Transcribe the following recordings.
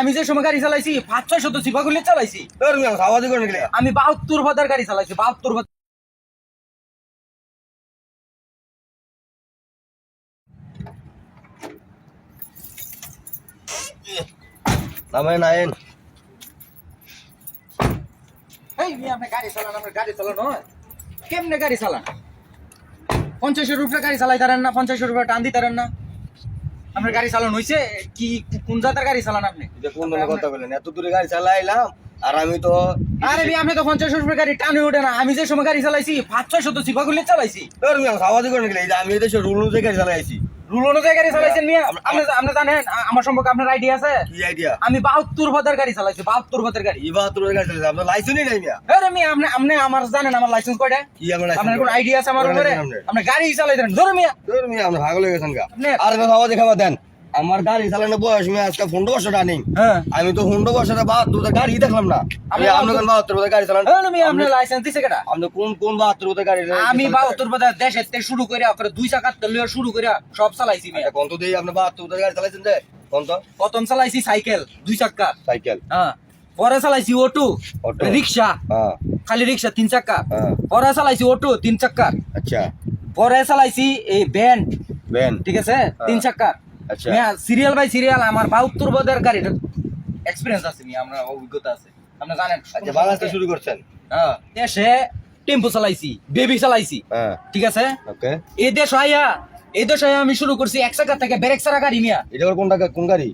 আমি যে সময় গাড়ি চালাইছি পাঁচ ছয় শত সিপা গুলি চালাইছি। আমি বাহাত্তর হাজার গাড়ি চালাইছি বাহাত্তর হাজার। নামে এই আপনি গাড়ি চালান আপনার গাড়ি চালানো কেমনে গাড়ি চালান? পঞ্চাশ রুপিয়া গাড়ি চালাই তারেন না পঞ্চাশ রুপিয়া টান দিতারেন না। আপনার গাড়ি চালানো হয়েছে কি কোন জাতের গাড়ি চালান আপনি? কোন ধরনের কথা বলেন এত দূরে গাড়ি চালাইলাম আর আমি তো আরে ভাই আমি তো পঞ্চাশ রুপিয়া গাড়ি টানে ওঠে না। আমি যে সময় গাড়ি চালাইছি পাঁচ ছয় শত সিপা গুলি চালাইছি। তোর আমি সাবাদি করে নিলে এই যে আমি এদেশে রুল অনুযায়ী গাড়ি চালাইছি। রুল যে গাড়ি চালাইছেন মিয়া? আপনি আপনি জানেন আমার সম্পর্কে আপনার আইডিয়া আছে? কি আইডিয়া? আমি বাহাত্তর হাজার গাড়ি চালাইছি বাহাত্তর হাজার গাড়ি। এই বাহাত্তর গাড়ি চালাইছি আপনার লাইসেন্সই নাই মিয়া? আরে মিয়া আপনি আপনি আমার জানেন আমার লাইসেন্স কয়টা? কি আমার আপনার কোন আইডিয়া আছে আমার উপরে? আপনি গাড়ি চালাই দেন ধরো মিয়া। তোর মিয়া আপনি ভাগ হয়ে গেছেন গা। আর সাবাদি খাবার দেন। আমার গাড়ি চালানোর বয়স মিয়া আজকে পনেরো বছর রানিং হ্যাঁ। আমি তো হুন্ডো বছরে বাহাত্তর গাড়ি দেখলাম না। আমি আমি আপনার বাহাত্তর গাড়ি চালান। আরে মিয়া আপনি লাইসেন্স দিছে কেটা? আপনি কোন কোন বাহাত্তর গাড়ি আমি বাহাত্তর হাজার দেশের থেকে শুরু করে ওখানে দুই চাকার তেলিয়া শুরু করে সব চালাইছি কোন তো দিয়ে আপনি বাহাত্তর গাড়ি চালাইছেন যে। কোন তো? প্রথম চালাইছি সাইকেল দুই চাকা সাইকেল। হ্যাঁ। পরে চালাইছি অটো অটো। রিক্সা। হ্যাঁ। খালি রিক্সা তিন চাকা। হ্যাঁ। পরে চালাইছি অটো তিন চাকা আচ্ছা। পরে চালাইছি এই ভ্যান বেন ঠিক আছে? তিন চাকা আচ্ছা। সিরিয়াল বাই সিরিয়াল আমার বাহাত্তর বদের এক্সপিরিয়েন্স আছে মিয়া আমরা অভিজ্ঞতা আছে। আপনি জানেন আচ্ছা বাংলাদেশ শুরু করছেন? হ্যাঁ দেশে টেম্পো চালাইছি বেবি চালাইছি হ্যাঁ। ঠিক আছে? ওকে। এই দেশ আইয়া এই দেশ আইয়া আমি শুরু করছি এক থেকে ব্রেক গাড়ি মিয়া। এটা কোন টাকা কোন গাড়ি?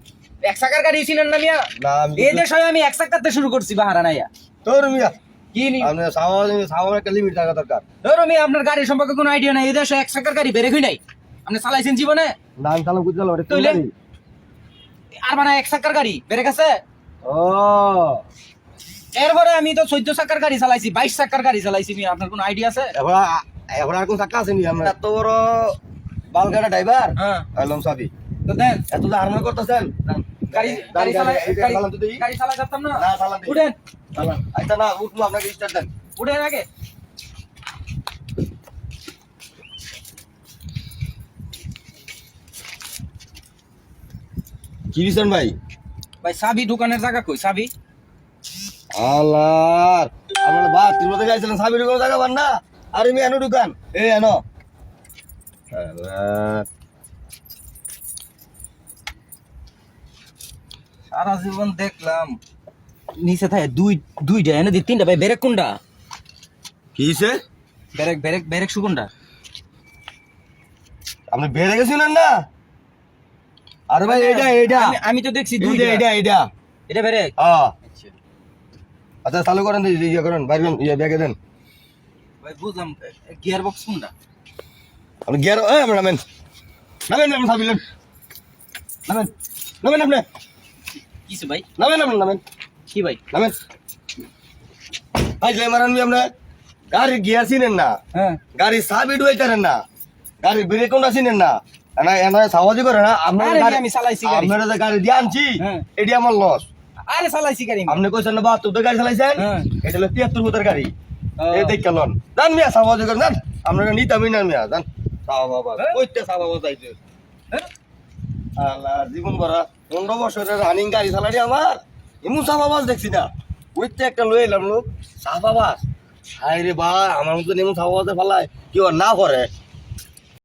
এক চাকার গাড়ি ছিলেন না মিয়া? না আমি এই দেশ আইয়া আমি এক চাকাতে শুরু করছি বাহারা নাইয়া তোর মিয়া। কি নি? আপনি সামাল সামাল একটা লিমিট থাকা দরকার। ধরো মিয়া আপনার গাড়ি সম্পর্কে কোনো আইডিয়া নাই এই দেশে এক চাকার গাড়ি ব্রেক নাই। আপনি চালাইছেন জীবনে? না আমি চালাম বুঝতে পারলাম এটা কোন তাইলে? গাড়ি? আর মানে এক চাকার গাড়ি ব্রেক আছে ও। এরপরে আমি তো চোদ্দ চাকার গাড়ি চালাইছি বাইশ চাকার গাড়ি চালাইছি আপনার কোনো আইডিয়া আছে? এবার এবার আর কোন চাকা আছে নি? আমরা বড় বালগাড়া ড্রাইভার? হ্যাঁ। এলম সাবি। তো দেন। এত তো হারমোন করতেছেন? গাড়ি গাড়ি চালাই। গাড়ি চালাই যাতাম না? না, চালান উঠেন। চালান। আচ্ছা না উঠল আপনাকে স্টার্ট দেন। উঠেন আগে। কি দিছেন ভাই? ভাই সাবি দোকানের জায়গা কই? সাবি আল্লাহ আমরা বাদ তুমি তো গাইছিলেন সাবির কোনো জায়গা পান না? আরে আমি এনো দোকান। এ এনো। সারা জীবন দেখলাম নিচে থাকে দুই দুইটা এনে দি তিনটা। ভাই বেরেক কোনটা? কি হইছে বেরেক বেরেক বেরেক সুকোনটা আপনি বেড়ে গেছিলেন না? আরে ভাই এইটা এইটা আমি- তো দেখছি দুইটা এইটা এইটা এটা বেরেক হ্যাঁ আচ্ছা চালু করেন দিই ইয়ে করেন বাইরে ইয়ে ব্যাগে দেন। ভাই বুঝলাম গিয়ার বক্স কোনটা? আপনি গিয়ার এ আপনি নামেন। নামেন নামেন সাবিলেন নামেন নামেন আপনি। কিছু ভাই? নামেন নামেন নামেন। কি ভাই? নামেন। ভাই জয় মারান আপনি গাড়ির গিয়ার চিনেন না। হ্যাঁ। গাড়ি সাবি ডুয়াইতারেন না। গাড়ির ব্রেক কোনটা চিনেন না। এনা এনা সাহায্য করে না আরে গাড়ি আমি চালাইছি গাড়ি। আপনারা যে গাড়ি দিয়ে আনছি হ্যাঁ। এটি আমার লস আরে চালাইছি গাড়ি। আপনি কইছেন না বাহাত্তর তো গাড়ি চালাইছেন? হ্যাঁ। এটা হলো তিয়াত্তর ফুটের গাড়ি। এই দেখ কেলন জান মিয়া সাহায্য করেন জান আপনারা নিতামই না মিয়া জান সাহা বাবা হ্যাঁ? কইতে সাহা বাবা যাইতে হ্যাঁ? আল্লাহ জীবন ভরা পনেরো বছরের রানিং গাড়ি চালানি আমার। এমন দেখছি না। ওইতে একটা লয়ে এলাম লোক। সাহাবাজ হাই রে বা আমার মতন এমন ফালায় কেউ আর না করে।